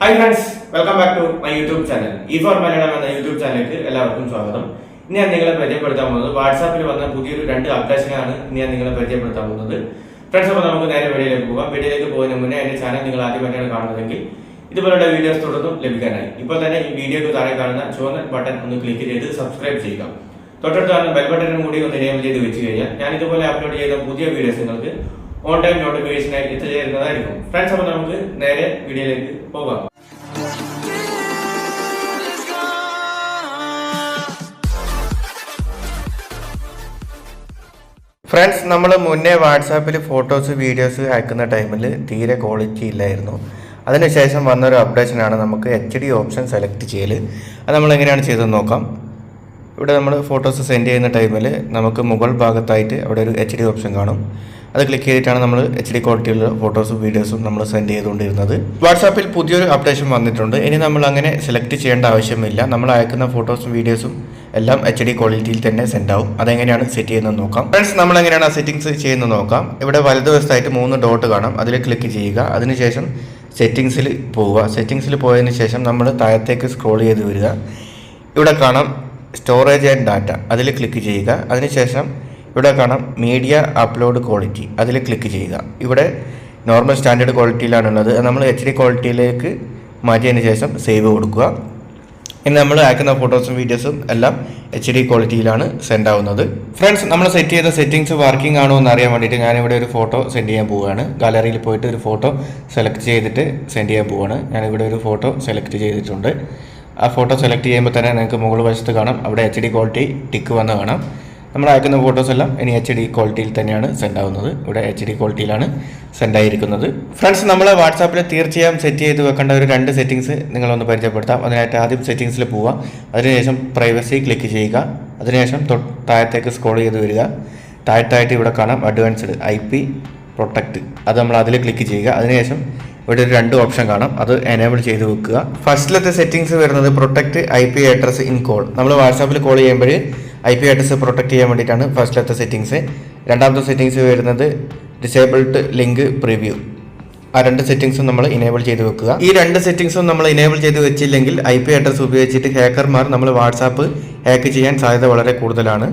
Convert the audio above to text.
Hi friends welcome back to my YouTube channel ഈ four Malayalam എന്ന YouTube ചാനലിലേക്ക് എല്ലാവർക്കും സ്വാഗതം. ഇനി ഞാൻ നിങ്ങളെ പരിചയപ്പെടുത്താൻ പോകുന്നത് വാട്സാപ്പിൽ വന്ന പുതിയൊരു രണ്ട് അപ്ഡേഷനാണ് ഇനി ഞാൻ നിങ്ങളെ പരിചയപ്പെടുത്താൻ പോകുന്നത്. ഫ്രണ്ട്സ് അപ്പോൾ നമുക്ക് നേരെ വീഡിയോയിലേക്ക് പോകാം. വീഡിയോയിലേക്ക് പോകുന്നതിന് മുന്നേ എന്റെ ചാനൽ നിങ്ങൾ ആദ്യമായിട്ടാണ് കാണുന്നതെങ്കിൽ ഇതുപോലുള്ള വീഡിയോസ് തുടർന്നും ലഭിക്കാനായി. ഇപ്പോൾ തന്നെ ഈ വീഡിയോക്ക് താഴെ കാണുന്ന ചുവന്ന ബട്ടൺ ഒന്ന് ക്ലിക്ക് ചെയ്ത് സബ്സ്ക്രൈബ് ചെയ്യുക. തൊട്ടടുത്ത് ബെൽ ബട്ടനും കൂടി ഒന്ന് എനേബിൾ ചെയ്ത് വെച്ച് കഴിഞ്ഞാൽ ഞാൻ ഇതുപോലെ അപ്ലോഡ് ചെയ്ത പുതിയ വീഡിയോസ് നിങ്ങൾക്ക് ഓൺ ടൈം നോട്ടിഫിക്കേഷനായി എത്തിച്ചേരുന്നതായിരിക്കും. ഫ്രണ്ട്സ് അപ്പോൾ നമുക്ക് നേരെ വീഡിയോയിലേക്ക് പോകാം. ഫ്രണ്ട്സ് നമ്മൾ മുന്നേ വാട്സാപ്പിൽ ഫോട്ടോസ് വീഡിയോസ് അയക്കുന്ന ടൈമിൽ തീരെ ക്വാളിറ്റി ഇല്ലായിരുന്നു. അതിനുശേഷം വന്നൊരു അപ്ഡേഷനാണ് നമുക്ക് എച്ച് ഡി ഓപ്ഷൻ സെലക്ട് ചെയ്യൽ അത് നമ്മൾ എങ്ങനെയാണ് ചെയ്തതെന്ന് നോക്കാം. ഇവിടെ നമ്മൾ ഫോട്ടോസ് സെൻഡ് ചെയ്യുന്ന ടൈമിൽ നമുക്ക് മുകൾ ഭാഗത്തായിട്ട് അവിടെ ഒരു എച്ച് ഡി ഓപ്ഷൻ കാണും. അത് ക്ലിക്ക് ചെയ്തിട്ടാണ് നമ്മൾ എച്ച് ഡി ക്വാളിറ്റിയുള്ള ഫോട്ടോസും വീഡിയോസും നമ്മൾ സെൻഡ് ചെയ്തുകൊണ്ടിരുന്നത്. വാട്സാപ്പിൽ പുതിയൊരു അപ്ഡേഷൻ വന്നിട്ടുണ്ട്. ഇനി നമ്മൾ അങ്ങനെ സെലക്ട് ചെയ്യേണ്ട ആവശ്യമില്ല. നമ്മൾ അയക്കുന്ന ഫോട്ടോസും വീഡിയോസും എല്ലാം എച്ച് ഡി ക്വാളിറ്റിയിൽ തന്നെ സെൻഡ് ആവും. അതെങ്ങനെയാണ് സെറ്റ് ചെയ്യുന്നത് നോക്കാം. ഫ്രണ്ട്സ് നമ്മൾ എങ്ങനെയാണ് ആ സെറ്റിംഗ്സ് ചെയ്യുന്നത് നോക്കാം. ഇവിടെ വലതുവശത്തായിട്ട് മൂന്ന് ഡോട്ട് കാണാം. അതിൽ ക്ലിക്ക് ചെയ്യുക. അതിനുശേഷം സെറ്റിംഗ്സിൽ പോവുക. സെറ്റിംഗ്സിൽ പോയതിന് ശേഷം നമ്മൾ താഴത്തേക്ക് സ്ക്രോൾ ചെയ്ത് വരിക. ഇവിടെ കാണാം സ്റ്റോറേജ് ആൻഡ് ഡാറ്റ അതിൽ ക്ലിക്ക് ചെയ്യുക. അതിനുശേഷം ഇവിടെ കാണാം മീഡിയ അപ്ലോഡ് ക്വാളിറ്റി അതിൽ ക്ലിക്ക് ചെയ്യുക. ഇവിടെ നോർമൽ സ്റ്റാൻഡേർഡ് ക്വാളിറ്റിയിലാണുള്ളത് നമ്മൾ എച്ച് ഡി ക്വാളിറ്റിയിലേക്ക് മാറ്റിയതിന് ശേഷം സേവ് കൊടുക്കുക. ഇനി നമ്മൾ അയക്കുന്ന ഫോട്ടോസും വീഡിയോസും എല്ലാം എച്ച് ഡി ക്വാളിറ്റിയിലാണ് സെൻഡ് ആവുന്നത്. ഫ്രണ്ട്സ് നമ്മൾ സെറ്റ് ചെയ്ത സെറ്റിംഗ്സ് വർക്കിംഗ് ആണോ എന്ന് അറിയാൻ വേണ്ടിയിട്ട് ഞാനിവിടെ ഒരു ഫോട്ടോ സെൻഡ് ചെയ്യാൻ പോവുകയാണ്. ഗാലറിയിൽ പോയിട്ട് ഒരു ഫോട്ടോ സെലക്ട് ചെയ്തിട്ട് സെൻഡ് ചെയ്യാൻ പോവുകയാണ്. ഞാനിവിടെ ഒരു ഫോട്ടോ സെലക്ട് ചെയ്തിട്ടുണ്ട്. ആ ഫോട്ടോ സെലക്ട് ചെയ്യുമ്പോൾ തന്നെ നിങ്ങൾക്ക് മുകൾ വശത്ത് കാണാം. അവിടെ എച്ച് ഡി ക്വാളിറ്റി ടിക്ക് വന്ന് കാണാം. നമ്മൾ അയക്കുന്ന ഫോട്ടോസ് എല്ലാം ഇനി എച്ച് ഡി ക്വാളിറ്റിയിൽ തന്നെയാണ് സെൻഡ് ആവുന്നത്. ഇവിടെ എച്ച് ഡി ക്വാളിറ്റിയിലാണ് സെൻഡ് ആയിരിക്കുന്നത്. ഫ്രണ്ട്സ് നമ്മൾ വാട്സാപ്പിൽ തീർച്ചയായും സെറ്റ് ചെയ്ത് വെക്കേണ്ട ഒരു രണ്ട് സെറ്റിംഗ്സ് നിങ്ങളൊന്ന് പരിചയപ്പെടുത്താം. അതിനായിട്ട് ആദ്യം സെറ്റിംഗ്സിൽ പോവുക. അതിനുശേഷം പ്രൈവസി ക്ലിക്ക് ചെയ്യുക. അതിനുശേഷം താഴത്തേക്ക് സ്ക്രോൾ ചെയ്ത് വരിക. താഴത്തായിട്ട് ഇവിടെ കാണാം അഡ്വാൻസ്ഡ് ഐ പി പ്രൊട്ടക്റ്റ് അത് നമ്മൾ അതിൽ ക്ലിക്ക് ചെയ്യുക. അതിനുശേഷം ഇവിടെ ഒരു രണ്ട് ഓപ്ഷൻ കാണാം. അത് എനേബിൾ ചെയ്ത് വെക്കുക. ഫസ്റ്റിലത്തെ സെറ്റിംഗ്സ് വരുന്നത് protect I P address in call നമ്മൾ വാട്സാപ്പിൽ കോൾ ചെയ്യുമ്പോൾ ഐ പി അഡ്രസ് പ്രൊട്ടക്ട് ചെയ്യാൻ വേണ്ടിയിട്ടാണ് ഫസ്റ്റിലത്തെ സെറ്റിങ്സ് രണ്ടാമത്തെ സെറ്റിങ്സ് വരുന്നത് ഡിസേബിൾഡ് ലിങ്ക് പ്രിവ്യൂ ആ രണ്ട് സെറ്റിങ്സും നമ്മൾ ഇനേബിൾ ചെയ്ത് വെക്കുക. ഈ രണ്ട് സെറ്റിങ്സും നമ്മൾ ഇനേബിൾ ചെയ്ത് വെച്ചില്ലെങ്കിൽ ഐ പി അഡ്രസ് ഉപയോഗിച്ചിട്ട് ഹാക്കർമാർ നമ്മൾ വാട്സാപ്പ് ഹാക്ക് ചെയ്യാൻ സാധ്യത വളരെ കൂടുതലാണ്.